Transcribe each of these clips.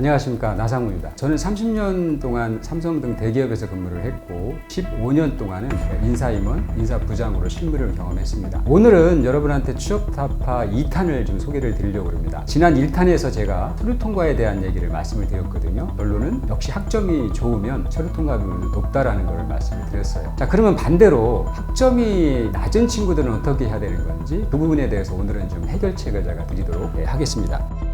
안녕하십니까 나상우입니다. 저는 30년 동안 삼성 등 대기업에서 근무를 했고 15년 동안은 인사임원, 인사부장으로 실무를 경험했습니다. 오늘은 여러분한테 취업타파 2탄을 좀 소개를 드리려고 합니다. 지난 1탄에서 제가 서류 통과에 대한 얘기를 말씀을 드렸거든요. 결론은 역시 학점이 좋으면 서류 통과 비율이 높다라는 걸 말씀을 드렸어요. 자 그러면 반대로 학점이 낮은 친구들은 어떻게 해야 되는 건지 그 부분에 대해서 오늘은 좀 해결책을 제가 드리도록 예, 하겠습니다.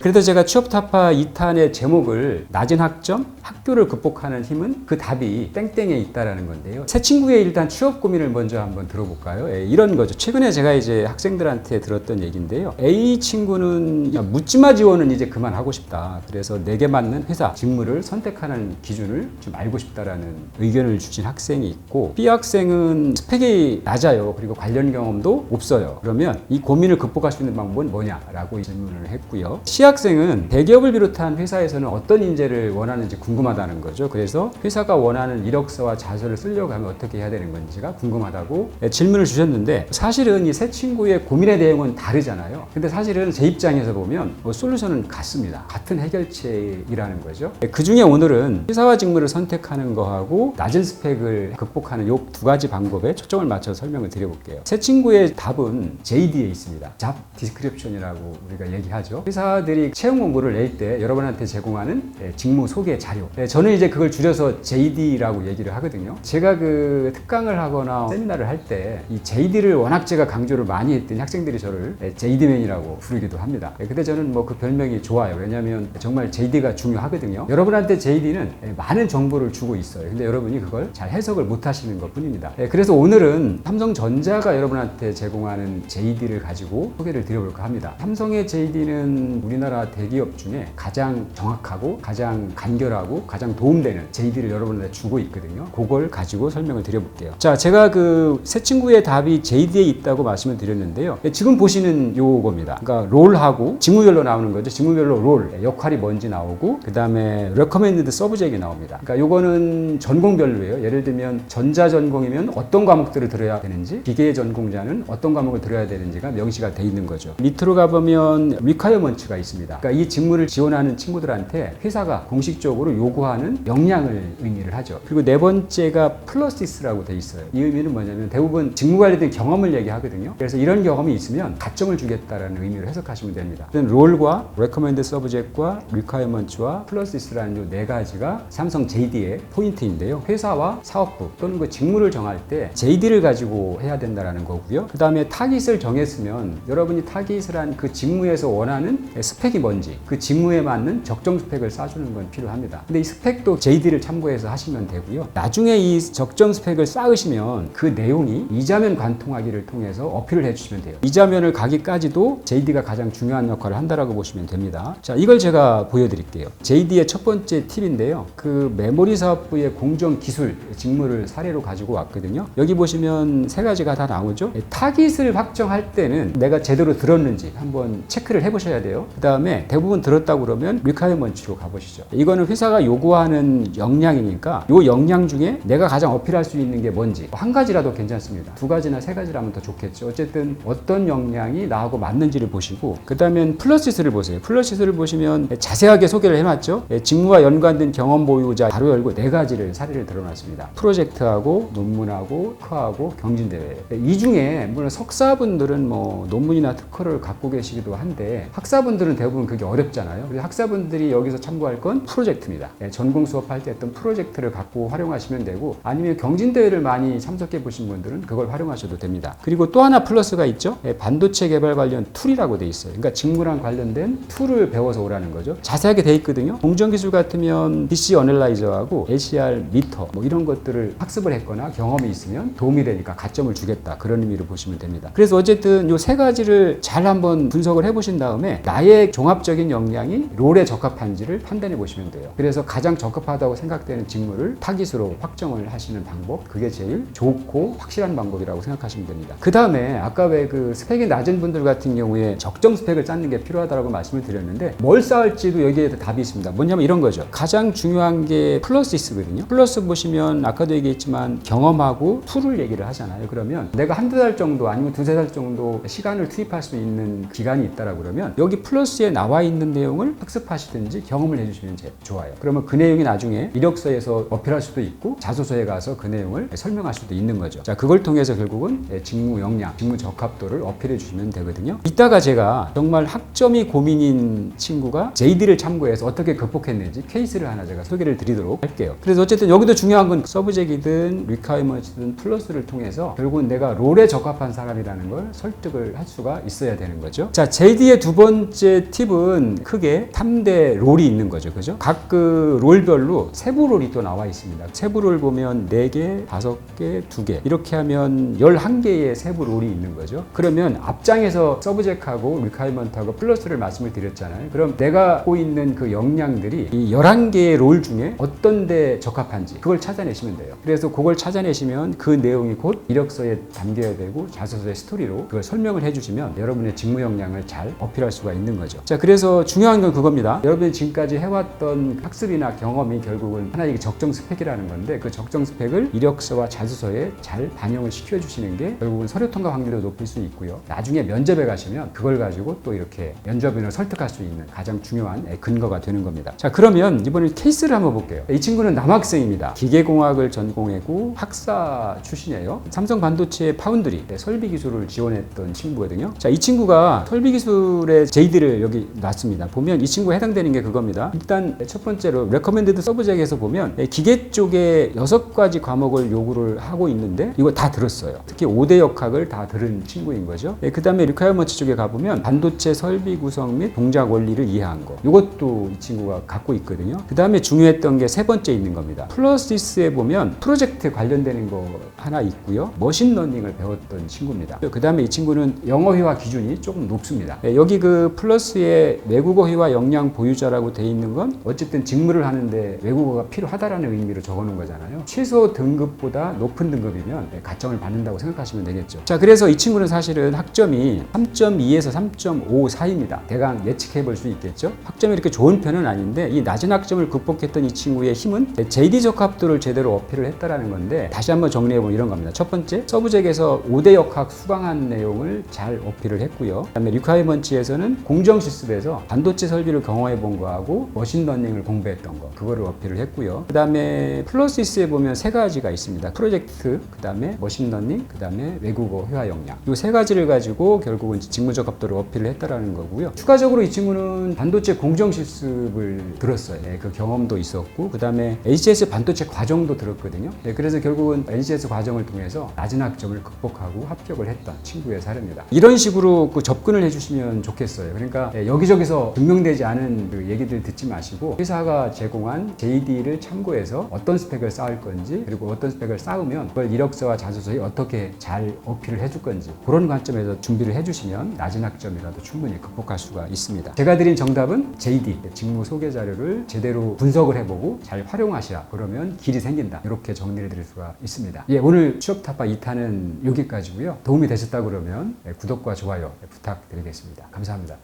그래도 제가 취업타파 2탄의 제목을 낮은 학점, 학교를 극복하는 힘은 그 답이 땡땡에 있다라는 건데요. 새 친구의 일단 취업 고민을 먼저 한번 들어볼까요? 예, 이런 거죠. 최근에 제가 이제 학생들한테 들었던 얘기인데요. A 친구는 야, 묻지마 지원은 이제 그만하고 싶다. 그래서 내게 맞는 회사, 직무를 선택하는 기준을 좀 알고 싶다라는 의견을 주신 학생이 있고 B 학생은 스펙이 낮아요. 그리고 관련 경험도 없어요. 그러면 이 고민을 극복할 수 있는 방법은 뭐냐라고 질문을 했고요. C 학생은 대기업을 비롯한 회사에서는 어떤 인재를 원하는지 궁금 하다는 거죠. 그래서 회사가 원하는 이력서와 자서를 쓰려고 하면 어떻게 해야 되는 건지가 궁금하다고 질문을 주셨는데 사실은 이 세 친구의 고민의 내용은 다르잖아요. 근데 사실은 제 입장에서 보면 뭐 솔루션은 같습니다. 같은 해결책이라는 거죠. 그 중에 오늘은 회사와 직무를 선택하는 거하고 낮은 스펙을 극복하는 요 두 가지 방법에 초점을 맞춰서 설명을 드려볼게요. 세 친구의 답은 JD에 있습니다. 잡 디스크립션이라고 우리가 얘기하죠. 회사들이 채용 공고를 낼 때 여러분한테 제공하는 예, 직무 소개 자료. 예, 저는 이제 그걸 줄여서 JD라고 얘기를 하거든요. 제가 그 특강을 하거나 세미나를 할 때 이 JD를 워낙 제가 강조를 많이 했더니 학생들이 저를 예, JD맨이라고 부르기도 합니다. 예, 근데 저는 뭐 그 별명이 좋아요. 왜냐하면 정말 JD가 중요하거든요. 여러분한테 JD는 예, 많은 정보를 주고 있어요. 근데 여러분이 그걸 잘 해석을 못 하시는 것 뿐입니다. 예, 그래서 오늘은 삼성전자가 여러분한테 제공하는 JD를 가지고 소개를 드려볼까 합니다. 삼성의 JD는 우리나라 대기업 중에 가장 정확하고 가장 간결하고 가장 도움되는 JD를 여러분한테 주고 있거든요. 그걸 가지고 설명을 드려볼게요. 자, 제가 그세 친구의 답이 JD에 있다고 말씀을 드렸는데요. 예, 지금 보시는 요겁니다. 그러니까 롤하고 직무별로 나오는 거죠. 직무별로 롤, 예, 역할이 뭔지 나오고 그 다음에 recommended subject이 나옵니다. 그러니까 요거는 전공별로예요. 예를 들면 전자 전공이면 어떤 과목들을 들어야 되는지, 기계 전공자는 어떤 과목을 들어야 되는지가 명시가 돼 있는 거죠. 밑으로 가보면 requirements가 있습니다. 그러니까 이 직무를 지원하는 친구들한테 회사가 공식적으로 요구하는 역량을 의미를 하죠. 그리고 네 번째가 플러시스라고 돼 있어요. 이 의미는 뭐냐면 대부분 직무 관련된 경험을 얘기하거든요. 그래서 이런 경험이 있으면 가점을 주겠다라는 의미로 해석하시면 됩니다. 롤과 recommended subject과 requirements와 플러시스라는 이네 가지가 삼성 JD의 포인트인데요. 회사와 사업부 또는 그 직무를 정할 때 JD를 가지고 해야 된다라는 거고요. 그 다음에 타깃을 정했으면 여러분이 타깃을 한 그 직무에서 원하는 스펙이 뭔지 그 직무에 맞는 적정 스펙을 쌓아주는 건 필요합니다. 근데 이 스펙도 JD를 참고해서 하시면 되고요. 나중에 이 적정 스펙을 쌓으시면 그 내용이 이자면 관통하기를 통해서 어필을 해주시면 돼요. 이자면을 가기까지도 JD가 가장 중요한 역할을 한다라고 보시면 됩니다. 자, 이걸 제가 보여드릴게요. JD의 첫 번째 팁인데요. 그 메모리 사업부의 공정 기술 직무를 사례로 가지고 왔거든요. 여기 보시면 세 가지가 다 나오죠. 타깃을 확정할 때는 내가 제대로 들었는지 한번 체크를 해보셔야 돼요. 그 다음에 대부분 들었다고 그러면 리카이먼트로 가보시죠. 이거는 회사가 요구하는 역량이니까 요 역량 중에 내가 가장 어필할 수 있는 게 뭔지 한 가지라도 괜찮습니다. 두 가지나 세 가지라면 더 좋겠죠. 어쨌든 어떤 역량이 나하고 맞는지를 보시고 그 다음에 플러시스를 보세요. 플러시스를 보시면 자세하게 소개를 해놨죠. 예, 직무와 연관된 경험 보유자 바로 열고 네 가지를 사례를 드러났습니다. 프로젝트하고 논문하고 특허하고 경진대회. 예, 이 중에 물론 석사분들은 뭐 논문이나 특허를 갖고 계시기도 한데 학사분들은 대부분 그게 어렵잖아요. 학사분들이 여기서 참고할 건 프로젝트입니다. 예, 전공 수업할 때 했던 프로젝트를 갖고 활용하시면 되고 아니면 경진대회를 많이 참석해 보신 분들은 그걸 활용하셔도 됩니다. 그리고 또 하나 플러스가 있죠. 예, 반도체 개발 관련 툴이라고 돼 있어요. 그러니까 직무랑 관련된 툴을 배워서 오라는 거죠. 자세하게 돼 있거든요. 공정기술 같으면 PC 어널라이저하고 LCR 미터 뭐 이런 것들을 학습을 했거나 경험이 있으면 도움이 되니까 가점을 주겠다. 그런 의미로 보시면 됩니다. 그래서 어쨌든 요 세 가지를 잘 한번 분석을 해보신 다음에 나의 종합적인 역량이 롤에 적합한지를 판단해 보시면 돼요. 그래서 중에서 가장 적합하다고 생각되는 직무를 타깃으로 확정을 하시는 방법 그게 제일 좋고 확실한 방법이라고 생각하시면 됩니다. 그 다음에 아까 왜 그 스펙이 낮은 분들 같은 경우에 적정 스펙을 쌓는 게 필요하다고 말씀을 드렸는데 뭘 쌓을지도 여기에 답이 있습니다. 뭐냐면 이런 거죠. 가장 중요한 게 플러스이스거든요. 플러스 보시면 아까도 얘기했지만 경험하고 툴을 얘기를 하잖아요. 그러면 내가 한두 달 정도 아니면 두세 달 정도 시간을 투입할 수 있는 기간이 있다라고 그러면 여기 플러스에 나와 있는 내용을 학습하시든지 경험을 해주시면 좋아요. 그러면 그 내용이 나중에 이력서에서 어필할 수도 있고 자소서에 가서 그 내용을 설명할 수도 있는 거죠. 자, 그걸 통해서 결국은 직무 역량, 직무 적합도를 어필해 주시면 되거든요. 이따가 제가 정말 학점이 고민인 친구가 JD를 참고해서 어떻게 극복했는지 케이스를 하나 제가 소개를 드리도록 할게요. 그래서 어쨌든 여기도 중요한 건 서브젝이든 리카이먼트든 플러스를 통해서 결국은 내가 롤에 적합한 사람이라는 걸 설득을 할 수가 있어야 되는 거죠. 자, JD의 두 번째 팁은 크게 3대 롤이 있는 거죠. 그죠? 각그 롤별로 세부 롤이 또 나와 있습니다. 세부 롤 보면 4개, 5개, 2개. 이렇게 하면 11개의 세부 롤이 있는 거죠. 그러면 앞장에서 서브젝하고 리카이먼트하고 플러스를 말씀을 드렸잖아요. 그럼 내가 갖고 있는 그 역량들이 이 11개의 롤 중에 어떤 데 적합한지 그걸 찾아내시면 돼요. 그래서 그걸 찾아내시면 그 내용이 곧 이력서에 담겨야 되고 자소서의 스토리로 그걸 설명을 해주시면 여러분의 직무 역량을 잘 어필할 수가 있는 거죠. 자, 그래서 중요한 건 그겁니다. 여러분이 지금까지 해왔던 학습 이나 경험이 결국은 하나의 적정 스펙이라는 건데 그 적정 스펙을 이력서와 자소서에 잘 반영을 시켜주시는 게 결국은 서류 통과 확률을 높일 수 있고요. 나중에 면접에 가시면 그걸 가지고 또 이렇게 면접인을 설득할 수 있는 가장 중요한 근거가 되는 겁니다. 자, 그러면 이번에 케이스를 한번 볼게요. 이 친구는 남학생입니다. 기계공학을 전공했고 학사 출신이에요. 삼성 반도체 파운드리 네, 설비 기술을 지원했던 친구거든요. 자, 이 친구가 설비 기술의 JD를 여기 놨습니다. 보면 이 친구에 해당되는 게 그겁니다. 일단 첫 번째 로 레커멘드드 서브젝에서 보면 네, 기계 쪽에 여섯 가지 과목을 요구를 하고 있는데 이거 다 들었어요. 특히 5대 역학을 다 들은 친구인 거죠. 그 다음에 리카이어먼트 쪽에 가보면 반도체 설비 구성 및 동작 원리를 이해한 거. 이것도 이 친구가 갖고 있거든요. 그 다음에 중요했던 게 세 번째 있는 겁니다. 플러시스에 보면 프로젝트 관련되는 거 하나 있고요. 머신러닝을 배웠던 친구입니다. 그 다음에 이 친구는 영어회화 기준이 조금 높습니다. 네, 여기 그 플러스에 외국어회화 역량 보유자라고 돼 있는 건 어쨌든 직무를 하는데 외국어가 필요하다라는 의미로 적어놓은 거잖아요. 최소 등급보다 높은 등급이면 네, 가점을 받는다고 생각하시면 되겠죠. 자, 그래서 이 친구는 사실은 학점이 3.2에서 3.5 사이입니다. 대강 예측해 볼 수 있겠죠. 학점이 이렇게 좋은 편은 아닌데 이 낮은 학점을 극복했던 이 친구의 힘은 JD 적합도를 제대로 어필을 했다라는 건데 다시 한번 정리해 보면 이런 겁니다. 첫 번째, 서브젝에서 5대 역학 수강한 내용을 잘 어필을 했고요. 그다음에 리카이먼치에서는 공정 실습에서 반도체 설비를 경험해 본 거하고 머신 러닝을 공부 했던 거 그거를 어필을 했고요. 그 다음에 플러시스에 보면 세 가지가 있습니다. 프로젝트, 그 다음에 머신러닝, 그 다음에 외국어 회화 역량. 이 세 가지를 가지고 결국은 직무 적 합도를 어필을 했다라는 거고요. 추가적으로 이 친구는 반도체 공정 실습을 들었어요. 네, 그 경험도 있었고 그 다음에 HGS 반도체 과정도 들었거든요. 네, 그래서 결국은 NCS 과정을 통해서 낮은 학점을 극복하고 합격을 했던 친구의 사례입니다. 이런 식으로 그 접근을 해주시면 좋겠어요. 그러니까 네, 여기저기서 증명되지 않은 그 얘기들 듣지 마시고 회사 가 제공한 JD를 참고해서 어떤 스펙을 쌓을 건지 그리고 어떤 스펙을 쌓으면 그걸 이력서와 자소서에 어떻게 잘 어필을 해줄 건지 그런 관점에서 준비를 해주시면 낮은 학점이라도 충분히 극복할 수가 있습니다. 제가 드린 정답은 JD 직무 소개 자료를 제대로 분석을 해보고 잘 활용하시라. 그러면 길이 생긴다. 이렇게 정리를 드릴 수가 있습니다. 예, 오늘 취업 타파 2탄은 여기까지고요. 도움이 되셨다 그러면 구독과 좋아요 부탁드리겠습니다. 감사합니다.